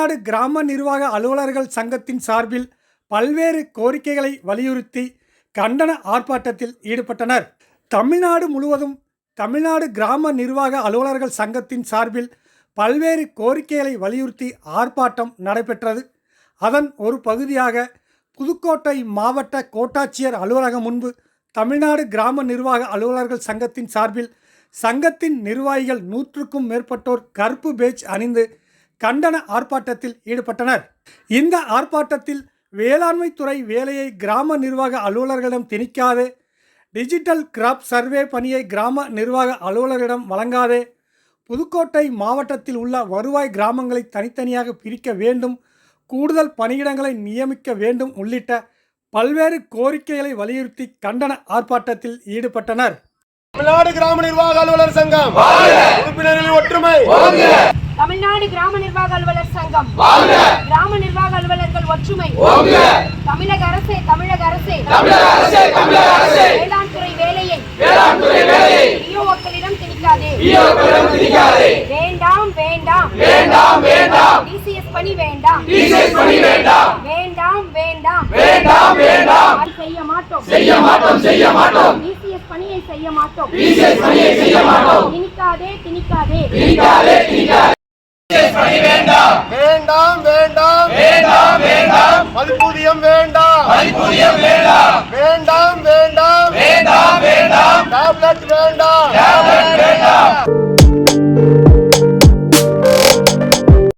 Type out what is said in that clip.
தமிழ்நாடு கிராம நிர்வாக அலுவலர்கள் சங்கத்தின் சார்பில் பல்வேறு கோரிக்கைகளை வலியுறுத்தி கண்டன ஆர்ப்பாட்டத்தில் ஈடுபட்டனர். தமிழ்நாடு முழுவதும் தமிழ்நாடு கிராம நிர்வாக அலுவலர்கள் சங்கத்தின் சார்பில் பல்வேறு கோரிக்கைகளை வலியுறுத்தி ஆர்ப்பாட்டம் நடைபெற்றது. அதன் ஒரு பகுதியாக புதுக்கோட்டை மாவட்ட கோட்டாட்சியர் அலுவலகம் முன்பு தமிழ்நாடு கிராம நிர்வாக அலுவலர்கள் சங்கத்தின் சார்பில் சங்கத்தின் நிர்வாகிகள் நூற்றுக்கும் மேற்பட்டோர் கருப்பு பேட்ஜ் அணிந்து கண்டன ஆர்ப்பாட்டத்தில் ஈடுபட்டனர். இந்த ஆர்ப்பாட்டத்தில் வேளாண்மை துறை வேலையை கிராம நிர்வாக அலுவலர்களிடம் திணிக்காதே. டிஜிட்டல் கிராப் சர்வே பணியை கிராம நிர்வாக அலுவலரிடம் வழங்காதே. புதுக்கோட்டை மாவட்டத்தில் உள்ள வருவாய் கிராமங்களை தனித்தனியாக பிரிக்க வேண்டும். கூடுதல் பணியிடங்களை நியமிக்க வேண்டும் உள்ளிட்ட பல்வேறு கோரிக்கைகளை வலியுறுத்தி கண்டன ஆர்ப்பாட்டத்தில் ஈடுபட்டனர். தமிழ்நாடு கிராம நிர்வாக அலுவலர் சங்கம். உறுப்பினர்களின் ஒற்றுமை. தமிழ்நாடு கிராம நிர்வாக அலுவலர் சங்கம். கிராம நிர்வாக அலுவலர்கள் ஒற்றுமை. தமிழக அரசே தமிழக அரசே. வேளாண் துறை வேலையை. விஓக்களிடம் திணிக்காதே. வேண்டாம் வேண்டாம். வேண்டாம் வேண்டாம்! டிசிஎஸ் பணி வேண்டாம். டிசிஎஸ் பணி வேண்டாம்! வேண்டாம் வேண்டாம். வேண்டாம் வேண்டாம்! செய்ய மாட்டோம். செய்ய மாட்டோம் செய்ய மாட்டோம்! டிசிஎஸ் பணியை செய்ய மாட்டோம். டிசிஎஸ் பணியை செய்ய மாட்டோம்! திணிக்காதே திணிக்காதே. திணிக்காதே திணிக்காதே! வேண்டாம் வேண்டாம். வேண்டாம் வேண்டாம். வேண்டாம் மதிப்பூதியம் வேண்டாம். மதிப்பூதியம் வேண்டாம். வேண்டாம் வேண்டாம். வேண்டாம் வேண்டாம். டேப்லெட்